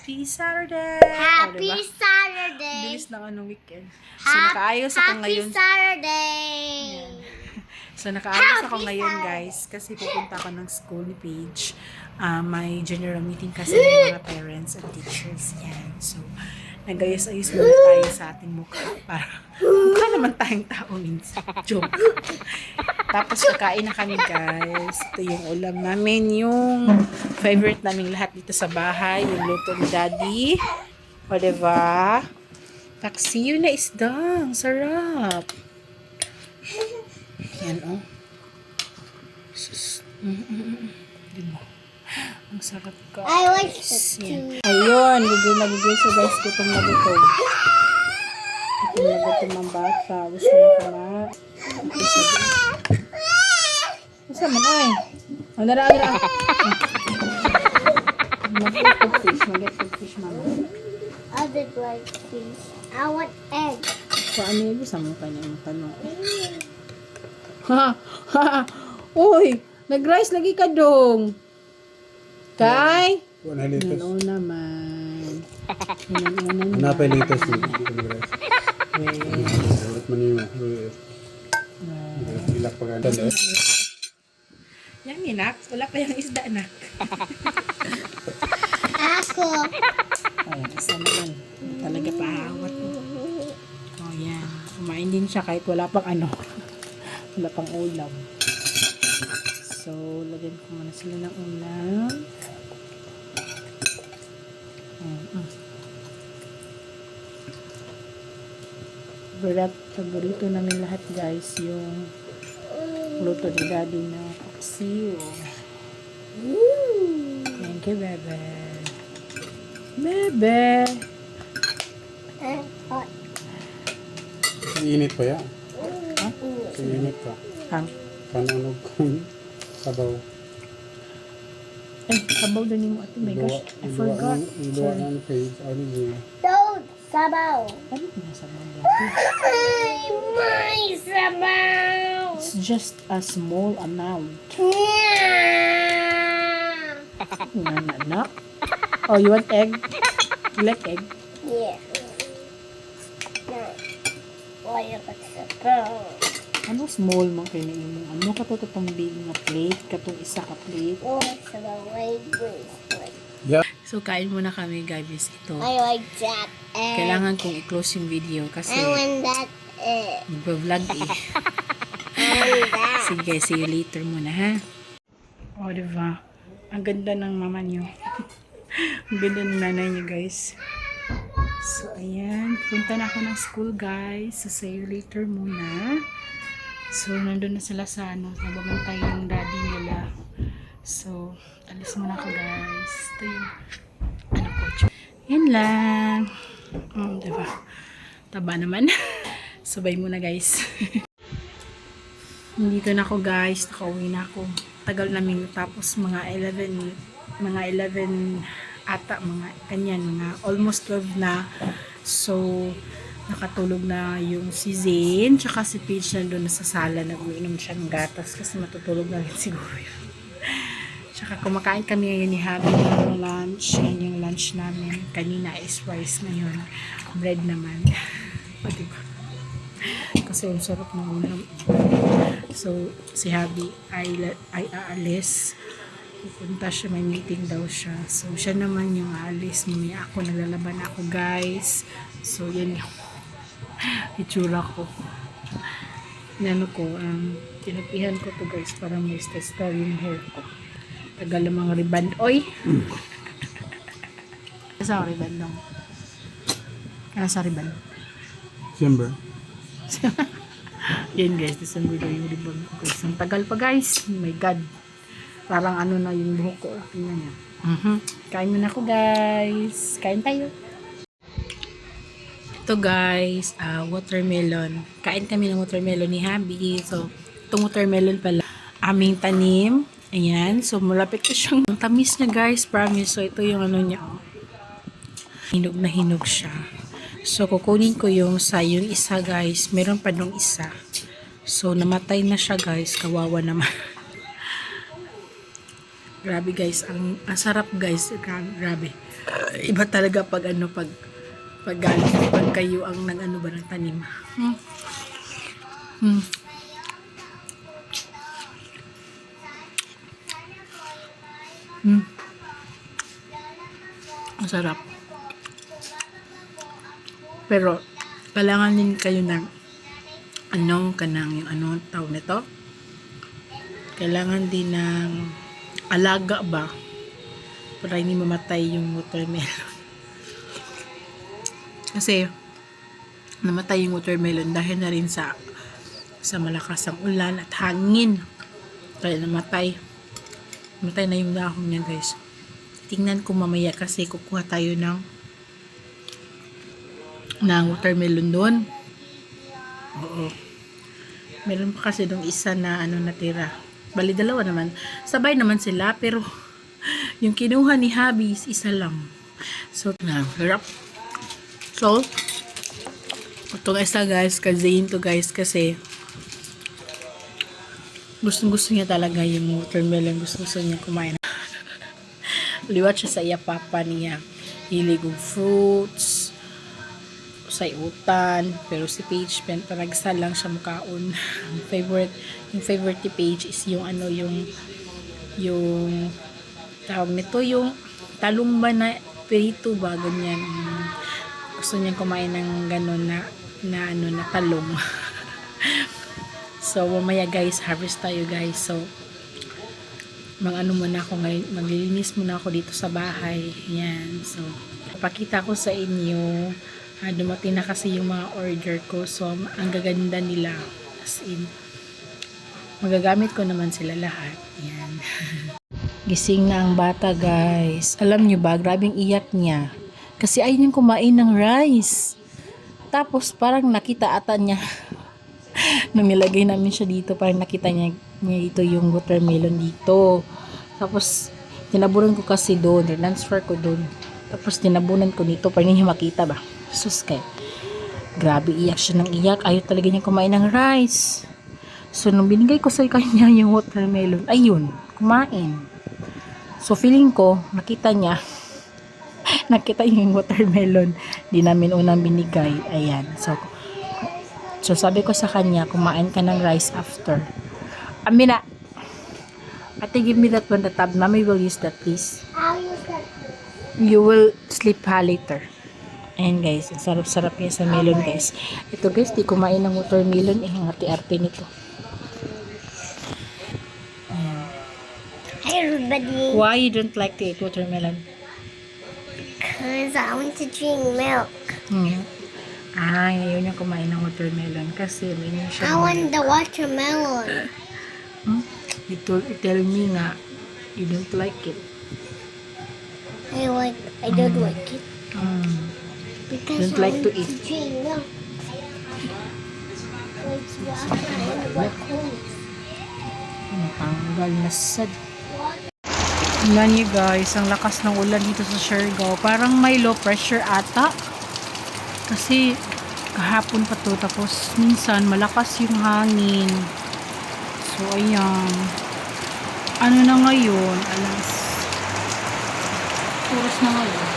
Happy Saturday! Happy O, diba? Saturday! Bilis ng anong weekend. So, Ha- nakaayos ako Happy ngayon. Saturday! So, nakaayos ako Happy ngayon, Saturday! guys. Kasi pupunta ako ng school ni Paige. Ah, may general meeting kasi ng mga parents and teachers. Yan. So, nagayos-ayos muna tayo sa ating mukha para mukha naman tayong tao minsan. Joke. Tapos kakain na kami guys. Ito yung ulam namin. Yung favorite namin lahat dito sa bahay. Yung luto ni daddy. O diba? Taksiyo na isdang. Sarap. Yan oh. Sus. Mm, mm, mm, mm. Diba? Ang sarap ka. I like Yan. Ayun, gigil na gigil siya guys. Gutom na gutom. Gutom na gutom ang bata. Gusto na ka na. Gusto man ay. O, nara, nara. Mag-eat fish. Mag-eat fish, mama. I did like fish. I want egg. Ano yung gusto mo kanya yung tanong? Ha? Ha? Uy! Nag-rice lagi ka dong. Kay? Wala litos. Ano naman. Ano naman. Hanapay litos ni Congress. Dapat man yung ilak pa ganda. Yan, minak. Wala pa yung isda, nak. Ako. Ay, isa naman. Talaga paawat mo. Oh, yan. Kumain din siya kahit wala pang ano. wala pang ulam. So, lagyan ko muna sila ng ulam. Mm, mm. Favorite, paborito namin lahat guys yung luto ni daddy na paksiw. Thank you, bebe. Bebe! Eh. Init pa yan. Ha? Init pa. Hang. Pananog kung sabaw. Ay, sabaw din yung ate. My gosh, I forgot. Iluwa Sorry. ng page. Ano yun? Don't sabaw. Ano yung sabaw? Ay, my sabaw. It's just a small amount. Yeah. Ano, anak? Oh, you want egg? You like egg? Yeah. No. Why you got sabaw? Ano small man kayo na imong? Ano ka to itong big nga plate? Katong isa ka plate? Oh. Wait, wait, wait. Yeah. So, kain muna kami guys. Ito. I like that egg. Kailangan kong i-close yung video kasi I want that egg. nagpa-vlog eh. Sige see you later muna ha. O, diba? Ang ganda ng mama niyo. Ang ganda ng nanay niyo guys. So, ayan. Punta na ako ng school guys. So, see you later muna. So, nandun na sila sa ano. Nababantay yung daddy nila. So, alis muna ako guys. Ito yung ano coach. Yan lang. Um, diba? Taba naman. Sabay muna guys. Nandito na ako guys, nakauwi na ako. Tagal namin tapos mga 11, mga 11 ata, mga kanyan, mga almost 12 na. So, nakatulog na yung si Zane, tsaka si Paige na sa sala, nag-uinom siya ng gatas kasi matutulog na rin siguro yun. Tsaka kumakain kami ngayon ni Habi ng lunch. Yan yung lunch namin. Kanina is rice ngayon. Bread naman. O, diba? Kasi ang sarap ng ulam. So, si Habi ay, ay aalis. Pupunta siya, may meeting daw siya. So, siya naman yung aalis. Mamaya ako, naglalaban ako, guys. So, yan yung itsura ko. Inano ko, um, tinapihan ko to guys para may style yung hair ko. Tagal ng mga ribbon. Oy! Sa ribbon lang. Kaya sa ribbon. Yan guys, December daw yung ribbon ko guys. Ang tagal pa guys. Oh my God. Parang ano na yung buhok ko. Tingnan niya. Mhm. Kain muna ako guys. Kain tayo. Ito guys, ah, watermelon. Kain kami ng watermelon ni Habi. So, itong watermelon pala, aming tanim. Ayan. So, malapit ko siyang ang tamis niya guys. Promise. So, ito yung ano niya. Oh. Hinog na hinog siya. So, kukunin ko yung sa yung isa guys. Meron pa nung isa. So, namatay na siya guys. Kawawa naman. Grabe guys, ang, ang sarap guys. Gra- Grabe. Iba talaga pag ano, pag pag pag kayo ang nag ano ba ng tanim. Hmm. Hmm. Hmm. Ang sarap. Pero, kailangan din kayo ng ano, kanang yung ano, tawag nito? Kailangan din ng alaga ba? Para hindi mamatay yung watermelon. Kasi, namatay yung watermelon dahil na rin sa sa malakas ang ulan at hangin. Kaya namatay. Namatay na yung dahon niya guys. Tingnan ko mamaya kasi kukuha tayo ng ng watermelon doon. Oo. Meron pa kasi dong isa na ano natira. Bali dalawa naman. Sabay naman sila pero yung kinuha ni Habis isa lang. So, na, harap. So, itong isa guys, kazayin to guys kasi gustong gusto niya talaga yung watermelon. Gusto gusto niya kumain. Liwat siya sa iya papa niya. Hilig fruits, sayutan, pero si Paige pen paragsa lang siya mukaon. Favorite, yung favorite ni Paige is yung ano yung yung tawag nito yung talong ba na perito ba ganyan. Gusto niya kumain ng ganun na na ano na talong. so mamaya guys, harvest tayo guys. So mag ano muna ako ngayon, maglilinis muna ako dito sa bahay. Yan. So, pakita ko sa inyo ah, dumating na kasi yung mga order ko. So, ang gaganda nila. As in, magagamit ko naman sila lahat. Yan. Gising na ang bata, guys. Alam nyo ba, grabing iyak niya. Kasi ayun yung kumain ng rice. Tapos, parang nakita ata niya nung nilagay namin siya dito, parang nakita niya, niya dito yung watermelon dito. Tapos, tinabunan ko kasi doon, transfer ko doon. Tapos, tinabunan ko dito, para niya makita ba? Sus, kay. Grabe, iyak siya ng iyak. Ayaw talaga niya kumain ng rice. So, nung binigay ko sa kanya yung watermelon, ayun, kumain. So, feeling ko, nakita niya, nakita niya yung watermelon. Di namin unang binigay. Ayan. So, so sabi ko sa kanya, kumain ka ng rice after. Amina, ate, give me that one, the tab. Mommy will use that, please. I'll use that. You will sleep ha later. Ayan guys, ang sarap-sarap yan sa melon guys. Ito guys, di kumain ng watermelon eh, ang arte-arte nito. Hi everybody. Why you don't like to eat watermelon? Cause I want to drink milk. Hmm. Ah, ayaw niya kumain ng watermelon kasi may I siya. want the watermelon. Hmm? You, told, you tell me nga, you don't like it. I like. I don't like it Hmm. Don't like to eat. tanggal na sad. Tingnan niyo guys, ang lakas ng ulan dito sa Siargao. Parang may low pressure ata. Kasi kahapon pa to. Tapos minsan malakas yung hangin. So ayan. Ano na ngayon? Alas oras na ngayon.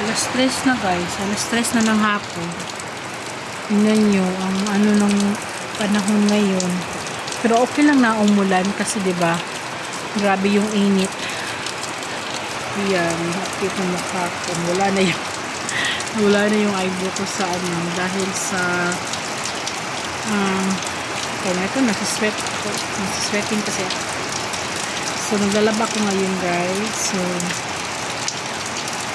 Alas 3 na guys. Alas 3 na ng hapon. Tingnan nyo ang ano ng panahon ngayon. Pero okay lang na umulan kasi ba? Grabe yung init. Yan, nakikita mo mukha ko. Wala na yung wala na yung eyebrow ko sa ano dahil sa um kaya ito nasa sweat ako. Nasa sweating kasi. So naglalaba ko ngayon guys. So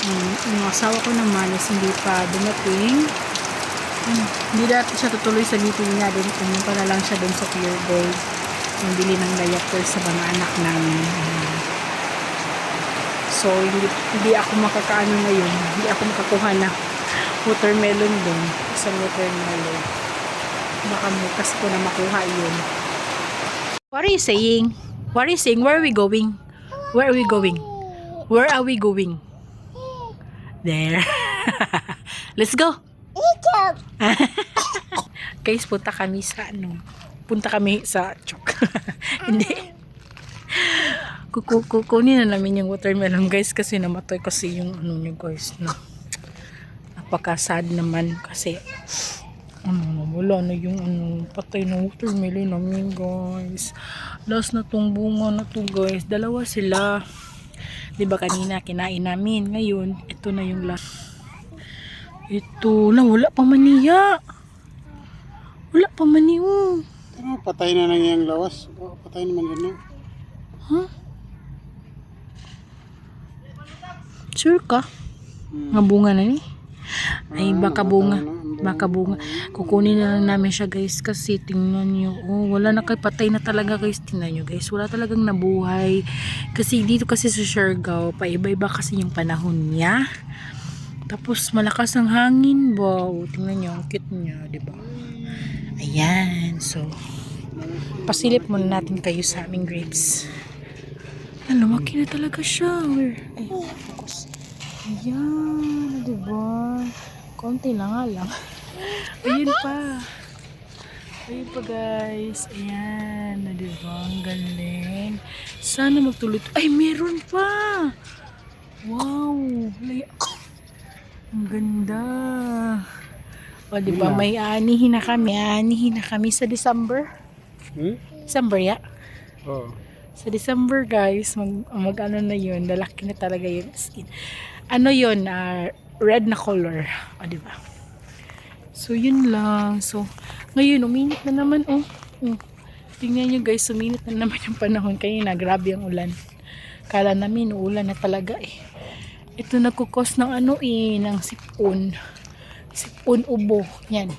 um, yung asawa ko naman is hindi pa dumating. Hmm, hindi dati siya tutuloy sa meeting niya doon pumunta na lang siya doon sa Pure Gold yung bili ng diaper sa mga anak namin so hindi, hindi ako makakaano ngayon hindi ako makakuha na watermelon doon isang watermelon baka bukas ko na makuha yun what are you saying? what are you saying? where are we going? where are we going? where are we going? There let's go Egypt. Guys, punta kami sa ano, punta kami sa chok. Hindi. Kuku- Kukunin na namin yung watermelon guys kasi namatay kasi yung ano nyo guys na napaka-sad naman kasi ano nawala na yung ano patay na watermelon namin guys last na tong bunga na to guys dalawa sila di ba kanina kinain namin ngayon ito na yung last ito na wala pa maniya wala pa maniya Pero patay na lang yung lawas. Oh, patay naman yun. Huh? Sure ka? Hmm. Nga bunga na ni? Ay, Ah, baka bunga. Baka bunga. Kukunin na lang namin siya guys kasi tingnan nyo. Oh, wala na kay patay na talaga guys. Tingnan nyo guys. Wala talagang nabuhay. Kasi dito kasi sa Siargao, paiba-iba kasi yung panahon niya. Tapos malakas ang hangin. Wow, tingnan nyo. Ang cute niya, di ba? Ayan. So, pasilip muna natin kayo sa aming grapes. Ah, lumaki na talaga siya. Where? Ay, focus. Ayan, di ba? Konti lang nga lang. Ayun pa. Ayun pa guys. Ayan, di ba? Ang galing. Sana magtuloy. Ay, meron pa! Wow! Ang ganda. O, di ba? May anihin na kami. Anihin na kami sa December. Hmm? December, ya? Oh. Sa December, guys, mag, mag ano na yun, lalaki na talaga skin. Ano yun, ah, red na color. O, di ba? So, yun lang. So, ngayon, uminit na naman, oh. oh. Tingnan nyo, guys, uminit na naman yung panahon. Kanina, grabe ang ulan. Kala namin, uulan na talaga, eh. Ito nagkukos ng ano, eh, ng sipon. Sipon ubo. Yan.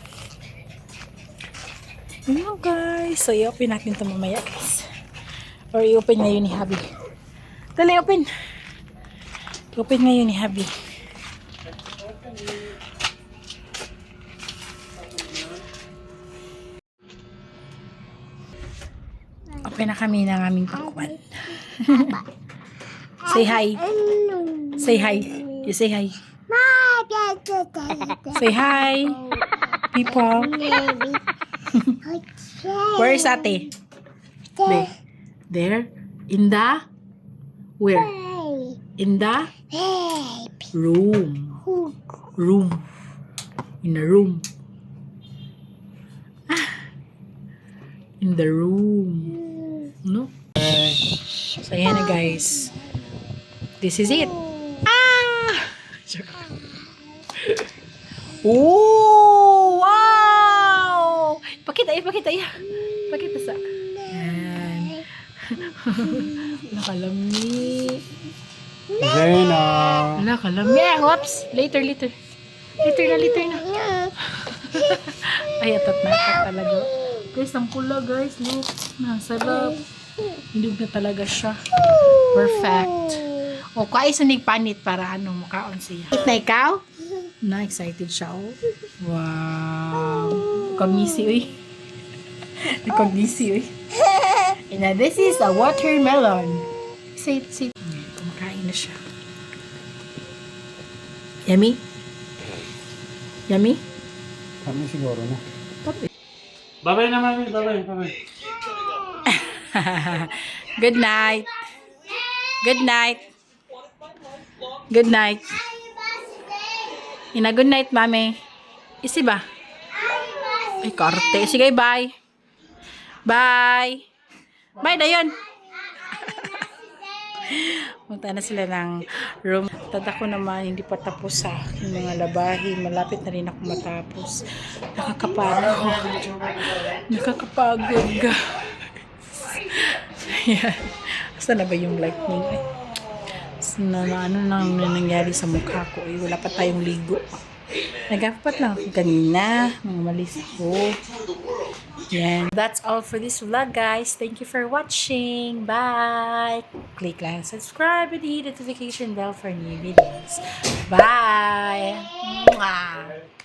Yun lang, guys. So, i-open natin ito mamaya, guys. Or i-open ngayon ni Habi. Dali, open. I-open ngayon ni Habi. Open na kami ng aming pakwan. say hi. Say hi. You say hi. Say hi. People. Where is ate? There. There? In the? Where? In the room. Room. In the room. Ah. In the room. No? So, ayan na guys. This is it. Ah! Oh! Wow! Pakita, eh, pakita, eh. Pakita sa... Yan. Nakalami. Zena. Nakalami. Eh, whoops. Later, later. Later na, later na. Ay, atat na atat talaga. Guys, ang pula guys. Look. Nasarap. Hindi na talaga siya. Perfect. O, kaya sunig panit para ano, makaon siya. Na ikaw? Na, excited siya. Oh. Wow. Kagisi, uy. Kagisi, uy. And now, this is a watermelon. Say it, say it. Kumakain na siya. Yummy? Yummy? Kami siguro na. Babay na mami. Babay. Babay. Good night. Good night. Good night. Ina, good night, mami. Isi ba? Ay, karte. Sige, bye. Bye. Bye, dayon. Punta na sila ng room. Tada ko naman, hindi pa tapos sa aking mga labahin. Malapit na rin ako matapos. Nakakapagod. Nakakapagod. Ayan. Asa na ba yung lightning? Ay. Na, na ano nang nangyari sa mukha ko? Eh, wala pa tayong ligo. Nagapat lang ako kanina. Mga malis ako. Yan. That's all for this vlog, guys. Thank you for watching. Bye! Click like and subscribe and hit the notification bell for new videos. Bye! Mwah!